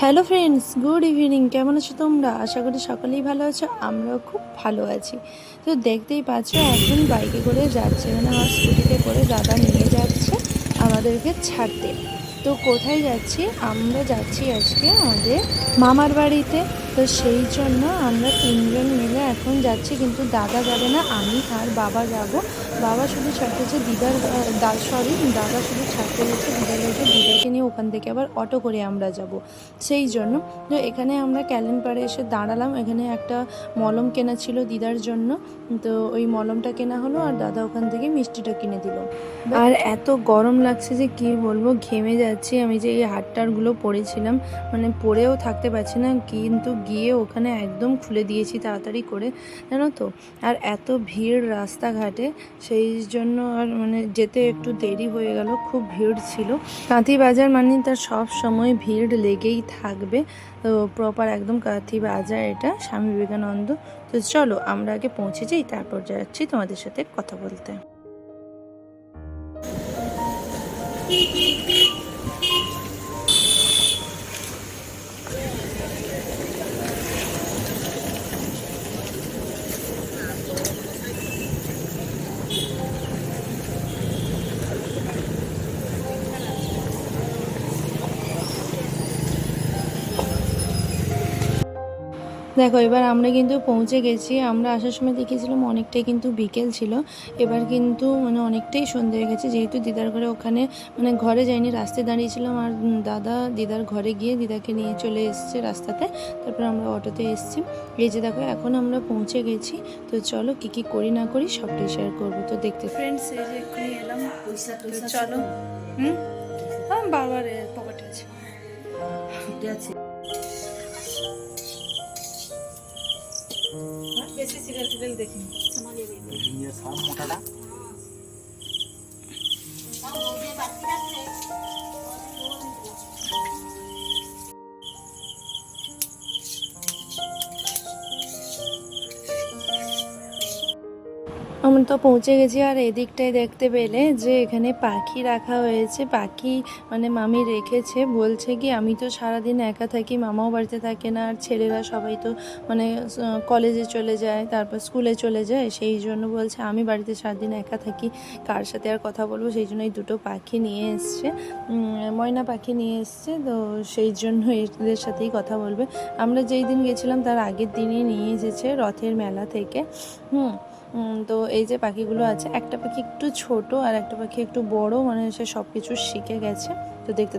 Hello friends, good evening. কেমন আছো তোমরা? আশা করি সকলেই ভালো আছো, আমরাও খুব ভালো আছি। তো দেখতেই পাচ্ছ, এখন বাইকে করে যাচ্ছে। মানে আমার স্কুটিতে করে দাদা নিয়ে যাচ্ছে আমাদেরকে ছাড়তে। তো কোথায় যাচ্ছি? আমরা যাচ্ছি আজকে আমাদের মামার বাড়িতে। তো সেই জন্য আমরা তিনজন মিলে এখন যাচ্ছি, কিন্তু দাদা যাবে না, আমি আর বাবা যাব। বাবা শুধু ছাড়তেছে দিদার দা সরি দাদা শুধু ছাড়তে গেছে, দিদার গেছে দিদাকে নিয়ে ওখান থেকে আবার অটো করে আমরা যাব। সেই জন্য তো এখানে আমরা ক্যালেন পাড়ে এসে দাঁড়ালাম। এখানে একটা মলম কেনা ছিল দিদার জন্য। তো ওই মলমটা কেনা হলো আর দাদা ওখান থেকে মিষ্টিটা কিনে দিল। আর এত গরম লাগছে যে কি বলব, ঘেমে যাচ্ছি। আমি যে এই হাটটারগুলো পরেছিলাম মানে পরেও থাকতে পারছি না, কিন্তু গিয়ে ওখানে একদম খুলে দিয়েছি তাড়াতাড়ি করে, জানো তো? আর এত ভিড় রাস্তাঘাটে সেই জন্য আর মানে যেতে একটু দেরি হয়ে গেল, খুব ভিড় ছিল। কাঁথি বাজার মানে তার সব সময় ভিড় লেগেই থাকবে। তো প্রপার একদম কাঁথি বাজার এটা, স্বামী বিবেকানন্দ। তো চলো আমরা আগে পৌঁছে যাই, তারপর যাচ্ছি তোমাদের সাথে কথা বলতে। দেখো এবার আমরা কিন্তু পৌঁছে গেছি। আমরা আসার সময় দেখেছিলাম অনেকটাই কিন্তু বিকেল ছিল। এবার কিন্তু মানে অনেকটাই সন্ধে হয়ে গেছে। যেহেতু দিদার ঘরে ওখানে মানে ঘরে যাইনি রাস্তায় দাঁড়িয়েছিলাম আর দাদা দিদার ঘরে গিয়ে দিদাকে নিয়ে চলে এসছে রাস্তাতে। তারপর আমরা অটোতে এসেছি। এই যে দেখো এখন আমরা পৌঁছে গেছি। তো চলো কি কি করি না করি সবটাই শেয়ার করব। তো দেখতে ফ্রেন্ডস এই যে এক্ষুনি এলাম। চলো। হুম? হ্যাঁ বাবার পকেটে আছে। বেশি সিরিয়াল টিরিয়াল দেখিনি। আমরা তো পৌঁছে গেছি আর এদিকটায় দেখতে পেলে যে এখানে পাখি রাখা হয়েছে। পাখি মানে মামি রেখেছে। বলছে কি, আমি তো সারাদিন একা থাকি, মামাও বাড়িতে থাকে না, আর ছেলেরা সবাই তো মানে কলেজে চলে যায়, তারপর স্কুলে চলে যায়। সেই জন্য বলছে, আমি বাড়িতে সারাদিন একা থাকি, কার সাথে আর কথা বলব? সেই জন্য এই দুটো পাখি নিয়ে এসছে। ময়না পাখি নিয়ে এসছে, তো সেই জন্য এদের সাথেই কথা বলবে। আমরা যেই দিন গেছিলাম, তার আগের দিনই নিয়ে এসেছে রথের মেলা থেকে। হুম তো এই যে পাখিগুলো আছে, একটা পাখি একটু ছোট আর একটা পাখি একটু বড় মানে সে সব কিছু শিখে গেছে। তো দেখতে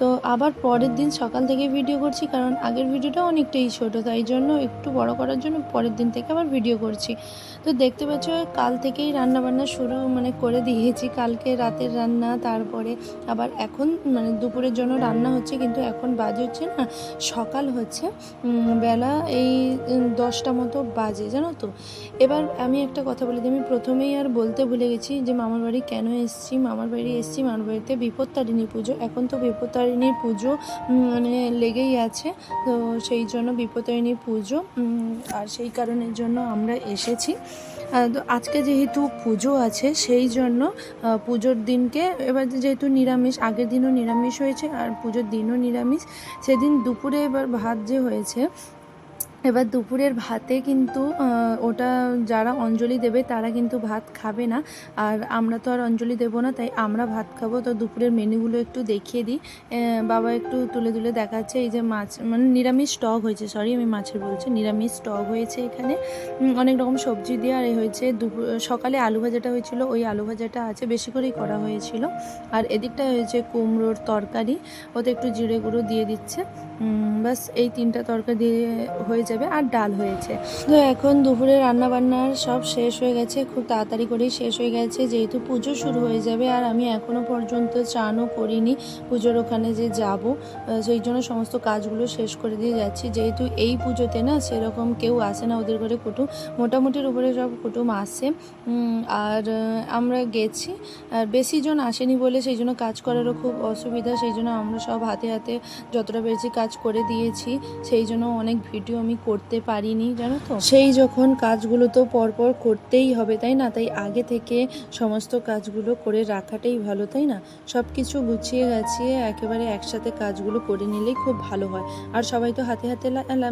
তো আবার পরের দিন সকাল থেকে ভিডিও করছি কারণ আগের ভিডিওটা অনেকটাই ছোট তাই জন্য একটু বড় করার জন্য পরের দিন থেকে আবার ভিডিও করছি। তো দেখতে পাচ্ছ কাল থেকেই রান্না বান্না শুরু মানে করে দিয়েছি কালকে রাতের রান্না তারপরে আবার এখন মানে দুপুরের জন্য রান্না হচ্ছে কিন্তু এখন বাজে হচ্ছে না সকাল হচ্ছে বেলা এই দশটা মতো বাজে জানো তো? এবার আমি একটা কথা বলি দিই, আমি প্রথমেই আর বলতে ভুলে গেছি যে মামার বাড়ি কেন এসেছি মামার বাড়ি এসেছি মামার বাড়িতে বিপত্তারিণী পুজো এখন তো বিপত্তারিণী পুজো মানে লেগেই আছে। তো সেই জন্য বিপত্তারিণী পুজো আর সেই কারণের জন্য আমরা এসেছি। তো আজকে যেহেতু পুজো আছে, সেই জন্য পুজোর দিনকে, এবার যেহেতু নিরামিষ, আগের দিনও নিরামিষ হয়েছে, আর পুজোর দিনও নিরামিষ। সেদিন দুপুরে এবার ভাত যে হয়েছে এবার দুপুরের ভাতে কিন্তু ওটা যারা অঞ্জলি দেবে তারা কিন্তু ভাত খাবে না। আর আমরা তো আর অঞ্জলি দেবো না, তাই আমরা ভাত খাব। তো দুপুরের মেনুগুলো একটু দেখিয়ে দিই। বাবা একটু তুলে তুলে দেখাচ্ছে, এই যে মাছ মানে নিরামিষ স্টক হয়েছে সরি আমি মাছের বলছি, নিরামিষ স্টক হয়েছে এখানে। অনেক রকম সবজি দিয়ে, আর হয়েছে দুপুর সকালে আলু ভাজাটা হয়েছিল, ওই আলু ভাজাটা আছে, বেশি করেই করা হয়েছিল। আর এদিকটা হয়েছে কুমড়োর তরকারি, ওতে একটু জিরে গুঁড়ো দিয়ে দিচ্ছে। ব্যাস এই তিনটা তরকারি দিয়ে হয়ে যাবে আর ডাল হয়েছে। তো এখন দুপুরে রান্না বান্নার সব শেষ হয়ে গেছে, খুব তাড়াতাড়ি করেই শেষ হয়ে গেছে, যেহেতু পুজো শুরু হয়ে যাবে আর আমি এখনও পর্যন্ত চানও করিনি পুজোর ওখানে যে যাব সেই জন্য সমস্ত কাজগুলো শেষ করে দিয়ে যাচ্ছি। যেহেতু এই পুজোতে না সেরকম কেউ আসে না ওদের ঘরে, কুটুম মোটামুটির উপরে সব কুটুম আসে। আর আমরা গেছি, আর বেশি জন আসেনি বলে সেই জন্য কাজ করারও খুব অসুবিধা, সেই জন্য আমরা সব হাতে হাতে যতটা পেরেছি কাজ করে দিয়েছি, সেই জন্য অনেক ভিডিও আমি করতে পারিনি, জানো তো? সেই যখন কাজগুলো তো পরপর করতেই হবে, তাই না? তাই আগে থেকে সমস্ত কাজগুলো করে রাখাটাই ভালো, তাই না? সব কিছু গুছিয়ে গাছিয়ে একেবারে একসাথে কাজগুলো করে নিলেই খুব ভালো হয়। আর সবাই তো হাতে হাতে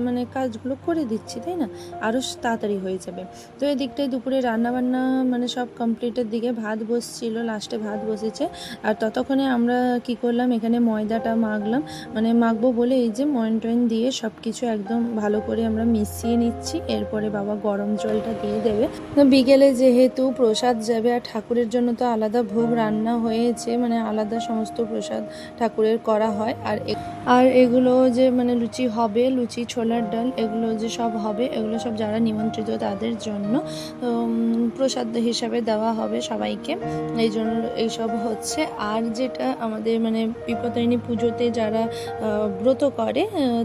মানে কাজগুলো করে দিচ্ছি, তাই না? আরও তাড়াতাড়ি হয়ে যাবে। তো এদিকটায় দুপুরে রান্না বান্না মানে সব কমপ্লিটের দিকে ভাত বসছিল, লাস্টে ভাত বসেছে। আর ততক্ষণে আমরা কি করলাম, এখানে ময়দাটা মাখলাম। মানে মাখবো বলে এই যে ময়ন টয়ন দিয়ে সব কিছু একদম ভালো করে আমরা মিশিয়ে নিচ্ছি, এরপরে বাবা গরম জলটা দিয়ে দেবে। বিকেলে যেহেতু প্রসাদ যাবে, আর ঠাকুরের জন্য তো আলাদা ভোগ রান্না হয়েছে মানে আলাদা সমস্ত প্রসাদ ঠাকুরের করা হয়। আর আর এগুলো যে মানে লুচি হবে, লুচি, ছোলার ডাল, এগুলো যে সব হবে, এগুলো সব যারা নিমন্ত্রিত তাদের জন্য প্রসাদ হিসাবে দেওয়া হবে সবাইকে। এই জন্য এইসব হচ্ছে। আর যেটা আমাদের মানে বিপদায়নী পুজোতে যারা ব্রত করে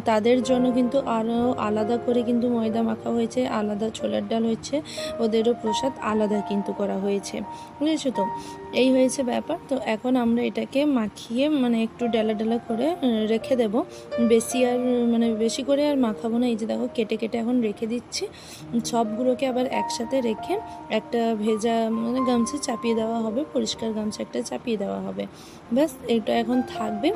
তাদের জন্য কিন্তু আরও আলাদা করে কিন্তু ময়দা মাখা হয়েছে, আলাদা ছোলার ডাল হয়েছে, ওদেরও প্রসাদ আলাদা কিন্তু করা হয়েছে। বুঝেছ তো? এই হয়েছে ব্যাপার। তো এখন আমরা এটাকে মাখিয়ে মানে একটু ডালা ডালা করে রেখে দেব। বেশি আর মানে বেশি করে আর মাখাবো না। এই যে দেখো, কেটে কেটে এখন রেখে দিচ্ছি। সবগুলোকে আবার একসাথে রেখে একটা ভেজা মানে গামছা চাপিয়ে দেওয়া হবে, পরিষ্কার গামছা একটা চাপিয়ে দেওয়া হবে। ব্যাস, এটা এখন থাকবে।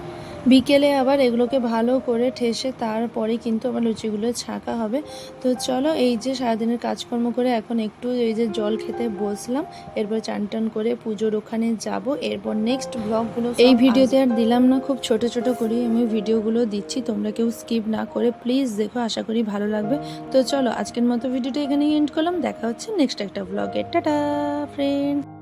বিকেলে আবার এগুলোকে ভালো করে ঠেসে তারপরে কিন্তু আবার লুচিগুলো ছাঁকা হবে। তো চলো এই যে সারাদিনের কাজকর্ম করে এখন একটু এই যে জল খেতে বসলাম এরপর চান টান করে পুজোর ওখানে যাব। এরপর নেক্সট ব্লগগুলো এই ভিডিওতে আর দিলাম না খুব ছোট ছোট করে আমি ভিডিওগুলো দিচ্ছি তোমরা কেউ স্কিপ না করে প্লিজ দেখো আশা করি ভালো লাগবে। তো চলো আজকের মতো ভিডিওটা এখানেই এন্ড করলাম দেখা হচ্ছে নেক্সট একটা ব্লগে টাটা ফ্রেন্ড